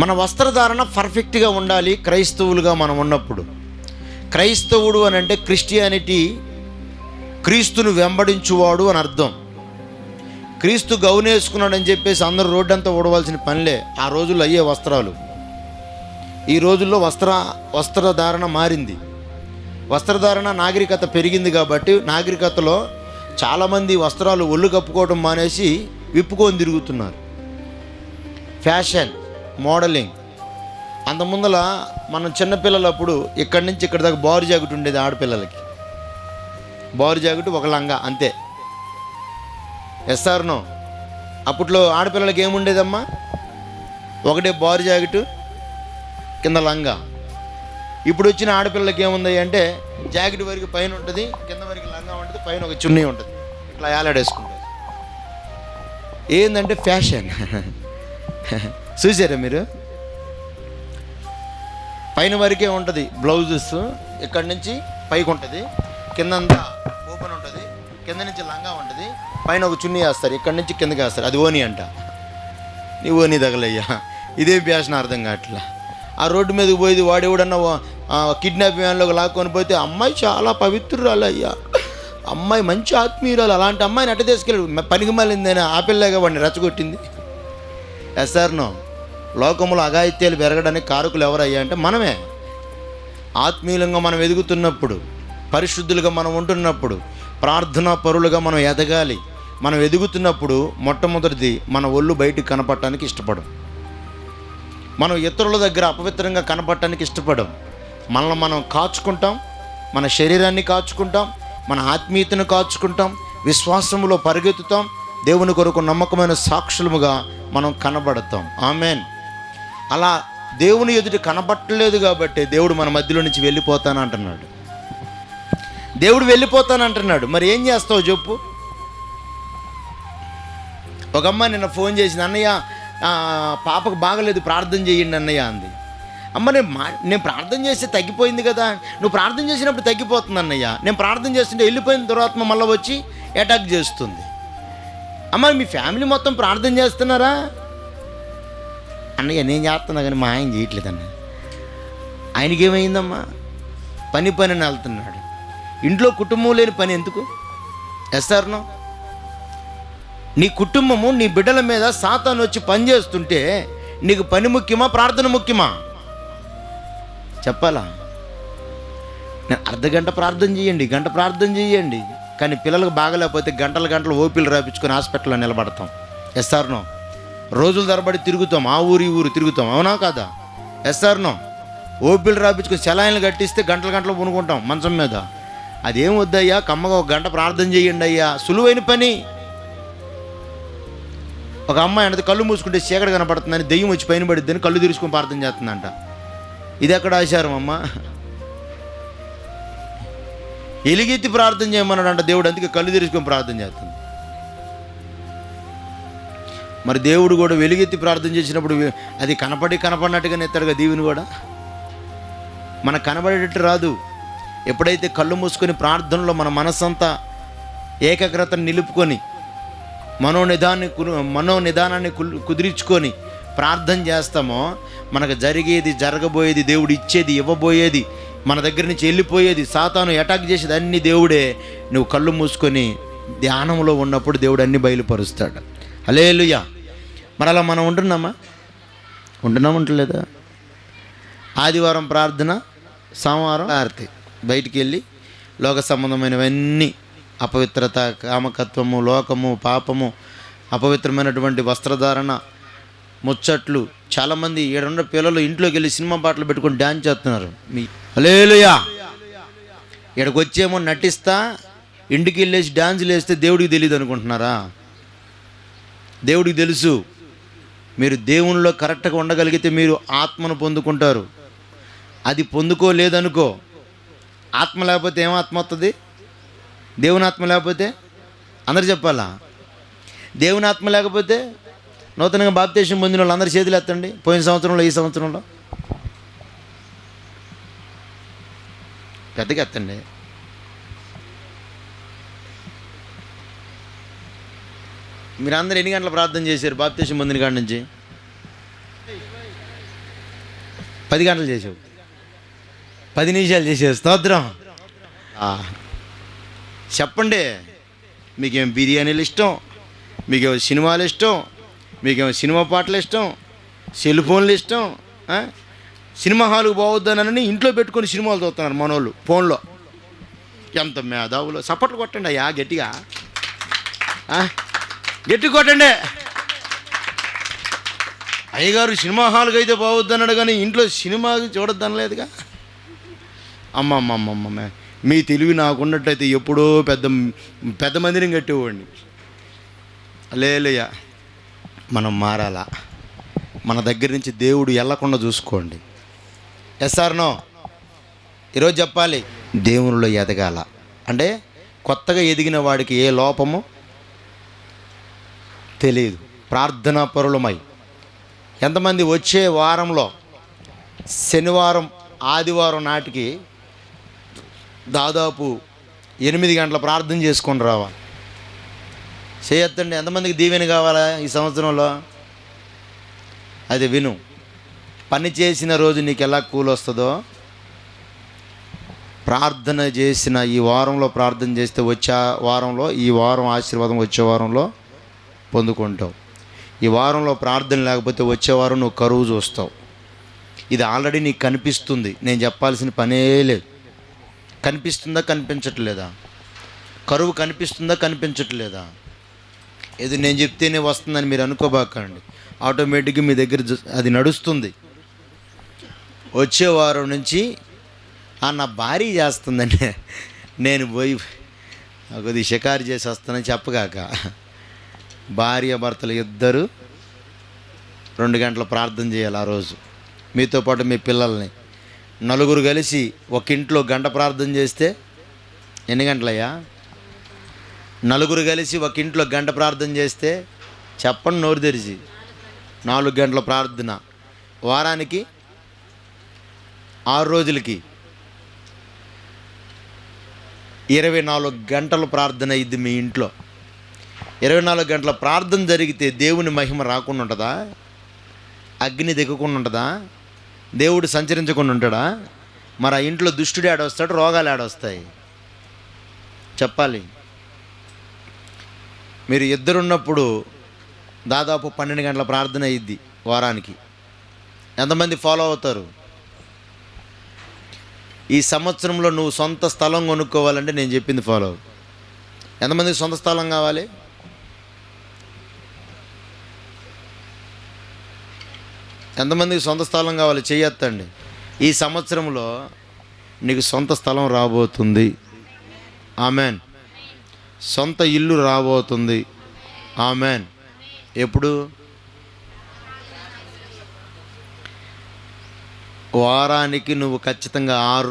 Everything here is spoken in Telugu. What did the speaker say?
మన వస్త్రధారణ పర్ఫెక్ట్గా ఉండాలి క్రైస్తవులుగా మనం ఉన్నప్పుడు. క్రైస్తవుడు అని అంటే క్రిస్టియానిటీ క్రీస్తును వెంబడించువాడు అని అర్థం. క్రీస్తు గౌనేసుకున్నాడని చెప్పేసి అందరూ రోడ్డంతా ఊడవలసిన పనిలే. ఆ రోజుల్లో అయ్యే వస్త్రాలు. ఈ రోజుల్లో వస్త్ర వస్త్రధారణ మారింది. వస్త్రధారణ నాగరికత పెరిగింది కాబట్టి నాగరికతలో చాలామంది వస్త్రాలు ఒళ్ళు కప్పుకోవడం మానేసి విప్పుకొని తిరుగుతున్నారు. Fashion modelling. అంత ముందల మనం చిన్నపిల్లలప్పుడు ఇక్కడి నుంచి ఇక్కడి దాకా బారు జాకెట్ ఉండేది ఆడపిల్లలకి. బారు జాకెట్ ఒక లంగా అంతే. ఎస్ఆర్నో అప్పట్లో ఆడపిల్లలకి ఏముండేదమ్మా ఒకటే బారు జాకెట్ కింద లంగా. ఇప్పుడు వచ్చిన ఆడపిల్లలకి ఏముంది అంటే జాకెట్ వరకు పైన ఉంటుంది కింద వరకు లంగా ఉంటుంది పైన ఒక చున్నీ ఉంటుంది. ఇట్లా యాలాడేసుకుంటుంది ఏంటంటే ఫ్యాషన్. చూసారా మీరు? పైన వరకే ఉంటుంది బ్లౌజెస్. ఇక్కడ నుంచి పైకి ఉంటుంది. కిందంతా ఓపెన్ ఉంటుంది. కింద నుంచి లంగా ఉంటుంది. పైన ఒక చున్నీ వేస్తారు. ఇక్కడ నుంచి కిందకి వేస్తారు. అది ఓని అంట. నీ ఓని తగలయ్యా. ఇదే ఫ్యాషన్ అర్థం కావట్లా. ఆ రోడ్డు మీదకి పోయేది వాడు ఎవడన్నా కిడ్నాప్ వ్యాన్లోకి లాక్కొని పోతే అమ్మాయి చాలా పవిత్రురాలు అయ్యా అమ్మాయి మంచి ఆత్మీయురాలు. అలాంటి అమ్మాయిని అట్ట తీసుకెళ్ళి పనికి మళ్ళీందని ఆ పిల్లగా వాడిని రెచ్చగొట్టింది. ఎస్ఆర్నో లోకంలో అఘాయిత్యాలు పెరగడానికి కారకులు ఎవరయ్యా అంటే మనమే. ఆత్మీయులంగా మనం ఎదుగుతున్నప్పుడు పరిశుద్ధులుగా మనం ఉంటున్నప్పుడు ప్రార్థనా పరులుగా మనం ఎదగాలి మనం ఎదుగుతున్నప్పుడు మొట్టమొదటిది మన ఒళ్ళు బయటికి కనపడటానికి ఇష్టపడం. మనం ఇతరుల దగ్గర అపవిత్రంగా కనపడటానికి ఇష్టపడం. మనల్ని మనం కాచుకుంటాం మన శరీరాన్ని కాచుకుంటాం మన ఆత్మీయతను కాచుకుంటాం విశ్వాసములో పరిగెత్తుతాం దేవుని కొరకు నమ్మకమైన సాక్షులముగా మనం కనబడతాం. ఆమెన్. అలా దేవుని ఎదుటి కనబట్టలేదు కాబట్టి దేవుడు మన మధ్యలో నుంచి వెళ్ళిపోతాను అంటున్నాడు దేవుడు వెళ్ళిపోతానంటున్నాడు. మరి ఏం చేస్తావు చెప్పు. ఒక అమ్మ నిన్న ఫోన్ చేసింది అన్నయ్య పాపకు బాగలేదు ప్రార్థన చేయండి అన్నయ్య అంది. అమ్మ నేను మా నేను ప్రార్థన చేస్తే తగ్గిపోయింది కదా. నువ్వు ప్రార్థన చేసినప్పుడు తగ్గిపోతుంది అన్నయ్య. నేను ప్రార్థన చేస్తుంటే వెళ్ళిపోయిన తర్వాత మళ్ళీ వచ్చి అటాక్ చేస్తుంది. అమ్మ మీ ఫ్యామిలీ మొత్తం ప్రార్థన చేస్తున్నారా? అన్నయ్య నేను చేస్తున్నా కానీ మా ఆయన చేయట్లేదు అన్న ఆయనకి ఏమైందమ్మా పని పని అని వెళ్తున్నాడు. ఇంట్లో కుటుంబం లేని పని ఎందుకు? ఎస్ఆర్నో నీ. కుటుంబము నీ బిడ్డల మీద సాతాను వచ్చి పని చేస్తుంటే నీకు పని ముఖ్యమా ప్రార్థన ముఖ్యమా? చెప్పాలా? నేను అర్ధ గంట ప్రార్థన చేయండి గంట ప్రార్థన చేయండి. కానీ పిల్లలకు బాగలేకపోతే గంటల గంటలు ఓపీలు రాపించుకొని హాస్పిటల్లో నిలబడతాం. ఎస్ఆర్నో రోజుల తరబడి తిరుగుతాం ఆ ఊరు ఈ ఊరు తిరుగుతాం. అవునా కాదా? ఎస్ఆర్నో ఓపీలు రాపించుకొని సెలాయిన్లు కట్టిస్తే గంటల గంటలు పునుకుంటాం మంచం మీద. అదేం వద్దయ్యా? కమ్మగా ఒక గంట ప్రార్థన చేయండి అయ్యా. సులువైన పని. ఒక అమ్మాయి అంటే కళ్ళు మూసుకుంటే చీకటి కనపడుతుందని దెయ్యం వచ్చి పైన పడిద్దని కళ్ళు తెరుచుకొని ప్రార్థన చేస్తుందంట. ఇది ఎక్కడ ఆశారం అమ్మ? ఎలుగెత్తి ప్రార్థన చేయమన్నాడంట దేవుడు అందుకే కళ్ళు తెరుచుకొని ప్రార్థన చేస్తుంది. మరి దేవుడు కూడా వెలుగెత్తి ప్రార్థన చేసినప్పుడు అది కనపడి కనపడినట్టుగానే ఎత్తాడుగా దీవుని కూడా. మనకు కనబడేటట్టు రాదు. ఎప్పుడైతే కళ్ళు మూసుకొని ప్రార్థనలో మన మనసంతా ఏకాగ్రతను నిలుపుకొని మనోనిధాన్ని మనోనిధానాన్ని కుల్- కుదిరించుకొని ప్రార్థన చేస్తామో మనకు జరిగేది జరగబోయేది దేవుడు ఇచ్చేది ఇవ్వబోయేది మన దగ్గర నుంచి వెళ్ళిపోయేది సాతాను అటాక్ చేసేది అన్ని దేవుడే. నువ్వు కళ్ళు మూసుకొని ధ్యానంలో ఉన్నప్పుడు దేవుడు అన్ని బయలుపరుస్తాడు. హలేలుయా మరి అలా మనం ఉంటున్నామా? ఉంటున్నాం ఉంటలేదా? ఆదివారం ప్రార్థన సోమవారం ఆరతి. బయటికి వెళ్ళి లోక సంబంధమైనవన్నీ అపవిత్రత కామకత్వము లోకము పాపము అపవిత్రమైనటువంటి వస్త్రధారణ ముచ్చట్లు. చాలామంది ఏడున్న పిల్లలు ఇంట్లోకి వెళ్ళి సినిమా పాటలు పెట్టుకొని డ్యాన్స్ చేస్తున్నారు. మీ అలేలుయా ఇక్కడికి వచ్చేమో నటిస్తా ఇంటికి వెళ్ళేసి డ్యాన్సులు వేస్తే దేవుడికి తెలియదు అనుకుంటున్నారా దేవుడికి తెలుసు. మీరు దేవునిలో కరెక్ట్గా ఉండగలిగితే మీరు ఆత్మను పొందుకుంటారు. అది పొందుకోలేదనుకో ఆత్మ లేకపోతే ఏం ఆత్మ వస్తుంది దేవుని ఆత్మ లేకపోతే? అందరు చెప్పాలా? దేవుని ఆత్మ లేకపోతే నూతనంగా బాప్తేశం పొందిన వాళ్ళు అందరి చేతులు ఎత్తండి. పోయిన సంవత్సరంలో ఈ సంవత్సరంలో. పెద్దగా ఎత్తండి. మీరందరూ ఎన్ని గంటలు ప్రార్థన చేశారు? బాప్తేశం పొందిన కాడి నుంచి? పది గంటలు చేసావు పది నిమిషాలు చేసావు స్తోత్రం. చెప్పండి. మీకేం బిర్యానీలు ఇష్టం? మీకేమో సినిమాలు ఇష్టం? మీకేమో సినిమా పాటలు ఇష్టం? సెల్ ఫోన్లు ఇష్టం? సినిమా హాల్కి పోవద్దనని ఇంట్లో పెట్టుకొని సినిమాలు చూస్తున్నారు మనోళ్ళు ఫోన్లో. ఎంత మేధావులు. సపోర్ట్లు కొట్టండి అయ్యా గట్టిగా. గట్టి కొట్టండి. అయ్యగారు సినిమా హాల్కి అయితే పోవద్దన్నాడు కానీ ఇంట్లో సినిమా చూడొద్దనలేదుగా. అమ్మ అమ్మ అమ్మ అమ్మ మీ తెలివి నాకున్నట్టయితే ఎప్పుడో పెద్ద పెద్ద మందిరం కట్టేవాడిని. లేలయ్య మనం మారాలా? మన దగ్గర నుంచి దేవుడు వెళ్ళకుండా చూసుకోండి. ఎస్ఆర్నో ఈరోజు చెప్పాలి దేవునిలో ఎదగాల. అంటే కొత్తగా ఎదిగిన వాడికి ఏ లోపము? తెలియదు. ప్రార్థనా పరులమై. ఎంతమంది వచ్చే వారంలో శనివారం ఆదివారం నాటికి దాదాపు ఎనిమిది గంటల ప్రార్థన చేసుకొని రావాలి. చేయొద్దండి. ఎంతమందికి దీవెన కావాలా ఈ సంవత్సరంలో? అది విను. పని చేసిన రోజు నీకు ఎలా కూలొస్తుందో ప్రార్థన చేసిన ఈ వారంలో ప్రార్థన చేస్తే వచ్చే వారంలో ఈ వారం ఆశీర్వాదం వచ్చే వారంలో పొందుకుంటావు. ఈ వారంలో ప్రార్థన లేకపోతే వచ్చే వారం నువ్వు కరువు చూస్తావు. ఇది ఆల్రెడీ నీకు కనిపిస్తుంది. నేను చెప్పాల్సిన పనే లేదు. కనిపిస్తుందా కనిపించట్లేదా? కరువు కనిపిస్తుందా కనిపించట్లేదా? ఇది నేను చెప్తేనే వస్తుందని మీరు అనుకోబాకండి. ఆటోమేటిక్గా మీ దగ్గర అది నడుస్తుంది. వచ్చే వారం నుంచి "ఆ, నా భార్య చేస్తుందండి నేను పోయి కొద్ది షికారు చేసి వస్తానని చెప్పగాక భార్య భర్తలు ఇద్దరు రెండు గంటలు ప్రార్థన చేయాలి ఆ రోజు. మీతో పాటు మీ పిల్లల్ని. నలుగురు కలిసి ఒక ఇంట్లో గంట ప్రార్థన చేస్తే ఎన్ని గంటలయ్యా? నలుగురు కలిసి ఒక ఇంట్లో గంట ప్రార్థన చేస్తే చెప్పండి నోరు తెరిచి. నాలుగు గంటల ప్రార్థన. వారానికి ఆరు రోజులకి ఇరవై నాలుగు గంటలు ప్రార్థన అయింది మీ ఇంట్లో. ఇరవై నాలుగు గంటల ప్రార్థన జరిగితే దేవుని మహిమ రాకుండా ఉంటుందా? అగ్ని దిగకుండా ఉంటుందా? దేవుడు సంచరించకుండా ఉంటాడా? మరి ఆ ఇంట్లో దుష్టుడు ఆడొస్తాడు రోగాలు ఆడొస్తాయి చెప్పాలి. మీరు ఇద్దరున్నప్పుడు దాదాపు పన్నెండు గంటల ప్రార్థన అయ్యిద్ది వారానికి. ఎంతమంది ఫాలో అవుతారు? ఈ సంవత్సరంలో నువ్వు సొంత స్థలం కొనుక్కోవాలంటే నేను చెప్పింది ఫాలో ఎంతమంది ఎంతమందికి సొంత స్థలం కావాలి? ఎంతమందికి సొంత స్థలం కావాలి? చేయొత్తండి ఈ సంవత్సరంలో నీకు సొంత స్థలం రాబోతుంది. ఆమెన్. సొంత ఇల్లు రాబోతుంది. ఆమెన్. ఎప్పుడు? వారానికి నువ్వు ఖచ్చితంగా ఆరు